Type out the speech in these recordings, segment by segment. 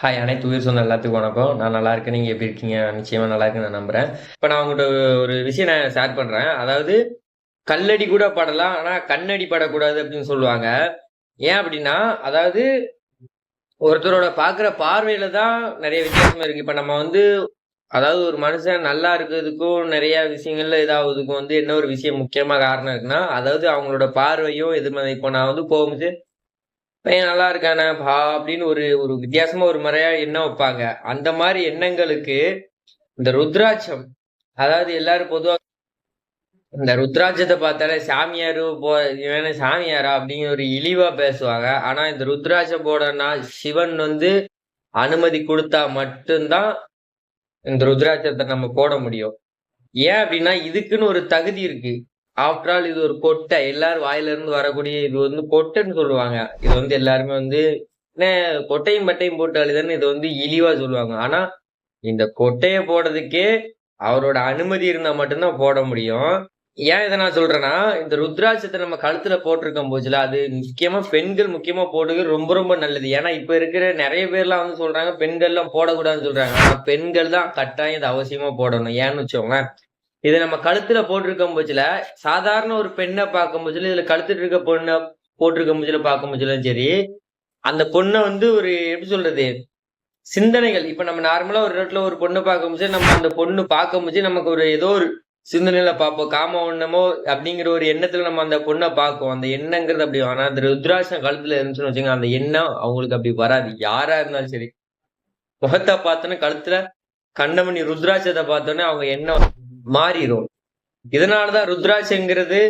Hi அனைத்து உயிர் சொந்த எல்லாத்துக்கும் வணக்கம். நான் நல்லா இருக்கேன். நீங்கள் எப்படி இருக்கீங்க? நிச்சயமாக நல்லா இருக்குன்னு நான் நம்புகிறேன் இப்போ நான் உங்கள்கிட்ட ஒரு விஷயம் நான் ஷேர் பண்ணுறேன் அதாவது கல்லடி கூட படலாம் ஆனால் கண்ணடி படக்கூடாது அப்படின்னு சொல்லுவாங்க. ஏன் அப்படின்னா அதாவது ஒருத்தரோட பார்க்குற பார்வையில தான் நிறைய வித்தியாசம் இருக்கு. இப்போ நம்ம வந்து அதாவது ஒரு மனுஷன் நல்லா இருக்கிறதுக்கும் நிறைய விஷயங்கள்ல இதாகுதுக்கும் வந்து என்ன ஒரு விஷயம் முக்கியமாக காரணம் இருக்குன்னா அதாவது அவங்களோட பார்வையும் எதிர்மறை இப்போ நான் வந்து போகும்போது பையன் நல்லா இருக்கானே பா அப்படின்னு ஒரு ஒரு வித்தியாசமா ஒரு முறையா எண்ணம் வைப்பாங்க. அந்த மாதிரி எண்ணங்களுக்கு இந்த ருத்ராட்சம் அதாவது எல்லாரும் பொதுவாக இந்த ருத்ராட்சத்தை பார்த்தாலே சாமியாரு போ இவன சாமியாரா அப்படிங்கிற ஒரு இழிவா பேசுவாங்க. ஆனா இந்த ருத்ராட்சம் போடனா சிவன் வந்து அனுமதி கொடுத்தா மட்டும்தான் இந்த ருத்ராட்சத்தை நம்ம போட முடியும். ஏன் அப்படின்னா இதுக்குன்னு ஒரு தகுதி இருக்கு. ஆஃப்டர் ஆல் இது ஒரு கொட்டை. எல்லாரும் வாயில இருந்து வரக்கூடிய இது வந்து கொட்டைன்னு சொல்லுவாங்க. இது வந்து எல்லாருமே வந்து கொட்டையும் பட்டையும் போட்டு இது வந்து இழிவா சொல்லுவாங்க. ஆனா இந்த கொட்டையை போடுறதுக்கே அவரோட அனுமதி இருந்தா மட்டும்தான் போட முடியும். ஏன் இதை நான் சொல்றேன்னா இந்த ருத்ராட்சத்தை நம்ம கழுத்துல போட்டிருக்கோம் போச்சுல அது முக்கியமா பெண்கள் முக்கியமா போடுறது ரொம்ப ரொம்ப நல்லது. ஏன்னா இப்ப இருக்கிற நிறைய பேர்லாம் வந்து சொல்றாங்க பெண்கள்லாம் போடக்கூடாதுன்னு சொல்றாங்க. ஆனா பெண்கள் தான் கட்டாயம் இது அவசியமா போடணும். ஏன்னு வச்சோங்களேன் இதை நம்ம கழுத்துல போட்டிருக்கும் போச்சுல சாதாரண ஒரு பெண்ணை பார்க்கும் போச்சுல இதுல கழுத்துட்டு இருக்க பொண்ணை போட்டிருக்கும் போச்சுல பார்க்கும் போச்சுல சரி அந்த பொண்ணை வந்து ஒரு எப்படி சொல்றது சிந்தனைகள். இப்ப நம்ம நார்மலா ஒரு இடத்துல ஒரு பொண்ணு பார்க்கும் போது நம்ம அந்த பொண்ணு பார்க்கும் போது நமக்கு ஒரு ஏதோ ஒரு சிந்தனையில பார்ப்போம். காம ஒண்ணமோ அப்படிங்கிற ஒரு எண்ணத்துல நம்ம அந்த பொண்ணை பார்ப்போம் அந்த எண்ணங்கிறது அப்படி ஆனா அந்த ருத்ராட்சம் கழுத்துல இருந்துச்சுன்னு வச்சுங்க அந்த எண்ணம் அவங்களுக்கு அப்படி வராது. யாரா இருந்தாலும் சரி. முகத்தை பார்த்தோன்னே கழுத்துல கண்டமணி ருத்ராட்சத்தை பார்த்தோன்னே அவங்க எண்ணம் மாறிடும் இதனாலதான் ருத்ராட்சங்கிறது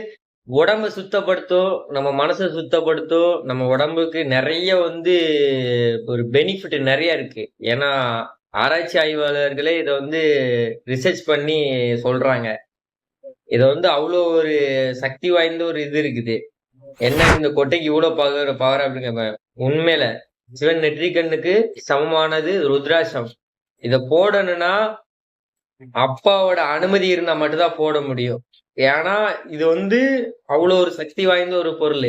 உடம்ப சுத்தப்படுத்தும் நம்ம மனசை சுத்தப்படுத்தும் நம்ம உடம்புக்கு நிறைய வந்து ஒரு பெனிஃபிட் நிறைய இருக்கு. ஏன்னா ஆராய்ச்சி ஆய்வாளர்களே இதை வந்து ரிசர்ச் பண்ணி சொல்றாங்க. இதை வந்து அவ்வளோ ஒரு சக்தி வாய்ந்த ஒரு இது இருக்குது. என்ன இந்த கொட்டைக்கு இவ்வளோ பவர் பவர் அப்படிங்கிற உண்மையில சிவன் நெற்றிக்கண்ணுக்கு சமமானது ருத்ராட்சம். இதை போடணும்னா அப்பாவோட அனுமதி இருந்தா மட்டும்தான் போட முடியும். ஏன்னா இது வந்து அவ்வளோ ஒரு சக்தி வாய்ந்த ஒரு பொருள்.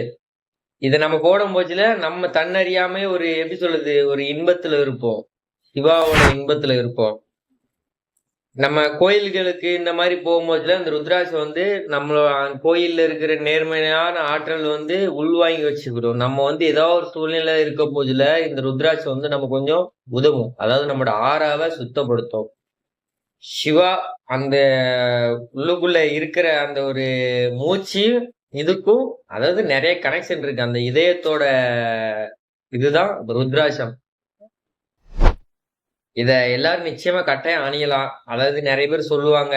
இதை நம்ம போடும் போச்சுல நம்ம தன்னறியாம ஒரு எப்படி சொல்றது ஒரு இன்பத்துல இருப்போம். சிவாவோட இன்பத்துல இருப்போம். நம்ம கோயில்களுக்கு இந்த மாதிரி போகும்போதுல இந்த ருத்ராட்சம் வந்து நம்மளோட கோயில்ல இருக்கிற நேர்மையான ஆற்றல் வந்து உள்வாங்கி வச்சுக்கிறோம் நம்ம வந்து ஏதோ ஒரு சூழ்நிலை இருக்க போதுல இந்த ருத்ராட்சம் வந்து நம்ம கொஞ்சம் உதவும். அதாவது நம்மளோட ஆறாவை சுத்தப்படுத்தும். சிவா அந்த உள்ளுக்குள்ள இருக்கிற அந்த ஒரு மூச்சு இதுக்கும் அதாவது நிறைய கனெக்ஷன் இருக்கு. அந்த இதயத்தோட இதுதான் ருத்ராட்சம். இத எல்லாரும் நிச்சயமா கட்டாயம் அணியலாம். அதாவது நிறைய பேர் சொல்லுவாங்க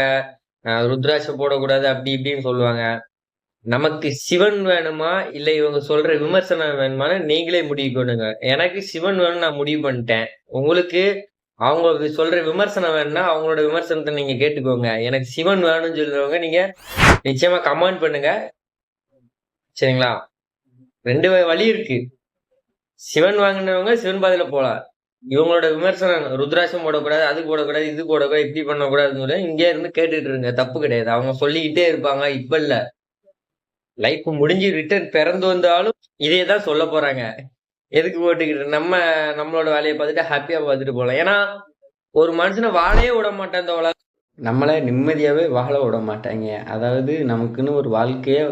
ருத்ராட்சம் போடக்கூடாது அப்படி இப்படின்னு சொல்லுவாங்க. நமக்கு சிவன் வேணுமா? இல்ல இவங்க சொல்ற விமர்சனம் வேணுமான்னு நீங்களே முடிவு பண்ணுங்க. எனக்கு சிவன் வேணும் நான் முடிவு பண்ணிட்டேன். உங்களுக்கு அவங்க சொல்ற விமர்சனம் வேணும்னா அவங்களோட விமர்சனத்தை நீங்க கேட்டுக்கோங்க. எனக்கு சிவன் வேணும்னு சொல்றவங்க நீங்க நிச்சயமா கமெண்ட் பண்ணுங்க. சரிங்களா? ரெண்டு வழி இருக்கு. சிவன் வாங்கினவங்க சிவன் பாதையில போலாம். இவங்களோட விமர்சனம் ருத்ராட்சம் போடக்கூடாது அது போடக்கூடாது இது போடக்கூடாது இப்படி பண்ணக்கூடாதுன்னு சொல்லி இங்கே இருந்து கேட்டுட்டு இருங்க. தப்பு கிடையாது. அவங்க சொல்லிக்கிட்டே இருப்பாங்க இப்ப இல்ல. லைஃப் முடிஞ்சு ரிட்டர்ன் பிறந்து வந்தாலும் இதே தான் சொல்ல போறாங்க. எதுக்கு போட்டுக்கிட்டு நம்ம நம்மளோட வேலையை பார்த்துட்டு ஹாப்பியா பார்த்துட்டு போகலாம். ஏன்னா ஒரு மனுஷனை வாழையே விட மாட்டேன் இந்த உலகம் நம்மளை நிம்மதியாகவே வாழ விட மாட்டாங்க. அதாவது நமக்குன்னு ஒரு வாழ்க்கையை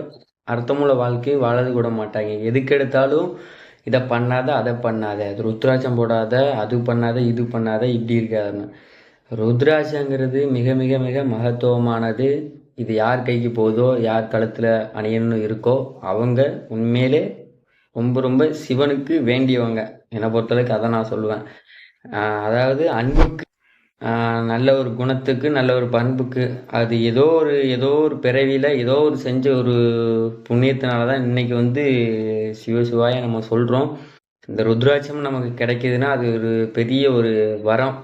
அர்த்தமுள்ள வாழ்க்கையை வாழது விட மாட்டாங்க. எதுக்கு எடுத்தாலும் இதை பண்ணாத அதை பண்ணாத. அது ருத்ராட்சம் போடாத அது பண்ணாத இது பண்ணாத இப்படி இருக்காதுன்னு. ருத்ராட்சங்கிறது மிக மிக மிக மகத்துவமானது. இது யார் கைக்கு போகுதோ யார் கழுத்தில் அணியணும்னு இருக்கோ அவங்க உண்மையிலே ரொம்ப ரொம்ப சிவனுக்கு வேண்டியவங்க. என்னை பொறுத்தளவுக்கு அதை நான் சொல்லுவேன். ஆஹ் அதாவது அன்புக்கு ஆஹ் நல்ல ஒரு குணத்துக்கு நல்ல ஒரு பண்புக்கு அது ஏதோ ஒரு ஏதோ ஒரு பிறவியில் ஏதோ ஒரு செஞ்ச ஒரு புண்ணியத்தினால தான் இன்னைக்கு வந்து சிவசிவாய நம்ம சொல்கிறோம் இந்த ருத்ராட்சம் நமக்கு கிடைக்குதுன்னா அது ஒரு பெரிய ஒரு வரம்.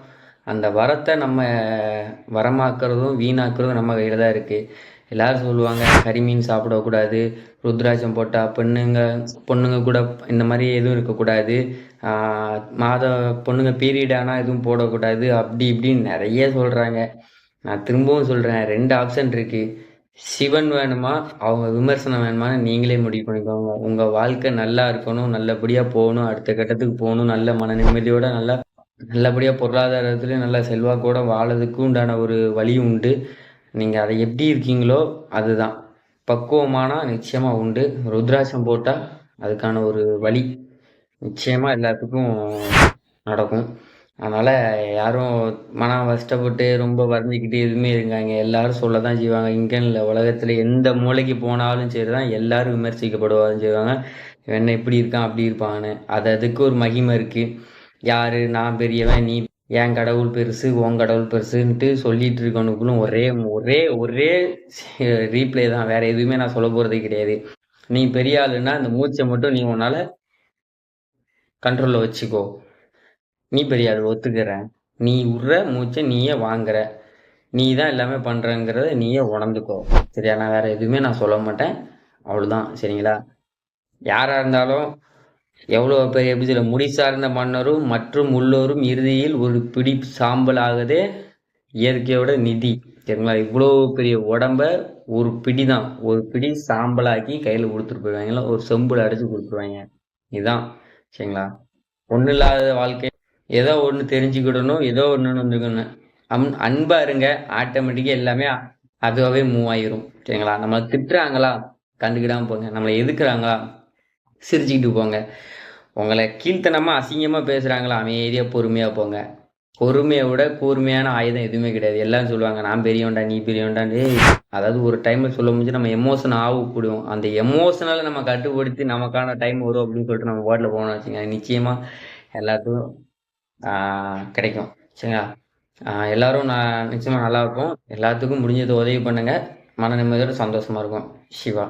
அந்த வரத்தை நம்ம வரமாக்குறதும் வீணாக்குறதும் நம்ம கையில் தான் இருக்குது எல்லாரும் சொல்லுவாங்க கரிமீன் சாப்பிடக்கூடாது ருத்ராட்சம் போட்டால் பெண்ணுங்க பொண்ணுங்க கூட இந்த மாதிரி எதுவும் இருக்கக்கூடாது. மாத பொண்ணுங்க பீரியட் ஆனால் எதுவும் போடக்கூடாது அப்படி இப்படின்னு நிறைய சொல்கிறாங்க நான் திரும்பவும் சொல்கிறேன் ரெண்டு ஆப்ஷன் இருக்குது சிவன் வேணுமா அவங்க விமர்சனம் வேணுமான்னு நீங்களே முடிவு பண்ணிக்கோங்க. உங்கள் வாழ்க்கை நல்லா இருக்கணும் நல்லபடியாக போகணும் அடுத்த கட்டத்துக்கு போகணும் நல்ல மன நிம்மதியோட நல்லா நல்லபடியாக பொருளாதாரத்துலேயும் நல்ல செல்வாக்கோட வாழறதுக்கு உண்டான ஒரு வழியும் உண்டு. நீங்கள் அதை எப்படி இருக்கீங்களோ அதுதான். பக்குவமானால் நிச்சயமாக உண்டு. ருத்ராட்சம் போட்டால் அதுக்கான ஒரு வழி நிச்சயமாக எல்லாத்துக்கும் நடக்கும். அதனால் யாரும் மனம் கஷ்டப்பட்டு ரொம்ப வருந்திக்கிட்டு எதுவுமே இருக்காங்க. எல்லாரும் சொல்ல தான் செய்வாங்க. இங்கே இல்லை உலகத்தில் எந்த மூலைக்கு போனாலும் சரி தான் எல்லாரும் விமர்சிக்கப்படுவாங்க செய்வாங்க. இவன் என்ன இப்படி இருக்கான் அப்படி இருப்பான்னு. அது அதுக்கு ஒரு மகிமை இருக்குது யார்? நான் பெரியவன் நீ என் கடவுள் பெருசு உன் கடவுள் பெருசுன்ட்டு சொல்லிட்டு இருக்கவனுக்குள்ளும் ஒரே ஒரே ஒரே ரீப்ளே தான். வேற எதுவுமே நான் சொல்ல போறதே கிடையாது. நீ பெரிய ஆளுன்னா அந்த மூச்சை மட்டும் நீ உன்னால கண்ட்ரோல்ல வச்சுக்கோ. நீ பெரிய ஆள் ஒத்துக்கிறேன் நீ விடுற மூச்சை நீயே வாங்குற. நீ தான் எல்லாமே பண்றங்கிறத நீயே உணர்ந்துக்கோ. சரியா? நான் வேற எதுவுமே நான் சொல்ல மாட்டேன். அவ்வளோதான் சரிங்களா? யாரா இருந்தாலும் எவ்வளோ பெரிய எப்படி சொல்ல முடி சார்ந்த மன்னரும் மற்றும் உள்ளோரும் இறுதியில் ஒரு பிடி சாம்பல் இயற்கையோட நிதி. சரிங்களா? இவ்வளோ பெரிய உடம்ப ஒரு பிடி தான் ஒரு பிடி சாம்பலாக்கி கையில் கொடுத்துட்டு போயிடுவாங்களா ஒரு செம்புல அடிச்சு கொடுத்துருவாங்க. இதுதான் சரிங்களா? ஒன்றும் இல்லாத வாழ்க்கை. ஏதோ ஒன்று தெரிஞ்சுக்கிடணும் ஏதோ ஒன்று வந்துக்கணும் அன் அன்பா இருங்க. ஆட்டோமேட்டிக்காக எல்லாமே அதுவாகவே மூவ் ஆயிரும். சரிங்களா? நம்மளை திட்டுறாங்களா? கண்டுக்கிடாம போங்க. நம்மளை எதுக்குறாங்களா? சிரிச்சுக்கிட்டு போங்க. உங்களை கீழ்த்தனமாக அசிங்கமாக பேசுகிறாங்களா அமைதியாக பொறுமையாக போங்க. பொறுமையை விட கூர்மையான ஆயுதம் எதுவுமே கிடையாது. எல்லாரும் சொல்லுவாங்க நான் பெரியவன்டா நீ பெரியவன்டா. டேய் அதாவது ஒரு டைமில் சொல்ல முடிஞ்சு நம்ம எமோஷன் ஆகக்கூடும். அந்த எமோஷனலை நம்ம கட்டுப்படுத்தி நமக்கான டைம் வரும் அப்படின்னு சொல்லிட்டு நம்ம வாட்டில் போகணும் வச்சுங்க நிச்சயமாக எல்லாத்துக்கும் கிடைக்கும். சரிங்களா? எல்லாரும் நான் நிச்சயமாக நல்லா இருக்கும் எல்லாத்துக்கும் முடிஞ்சதை உதவி பண்ணுங்க. மன நிம்மதியோட சந்தோஷமா இருக்கும். சிவா.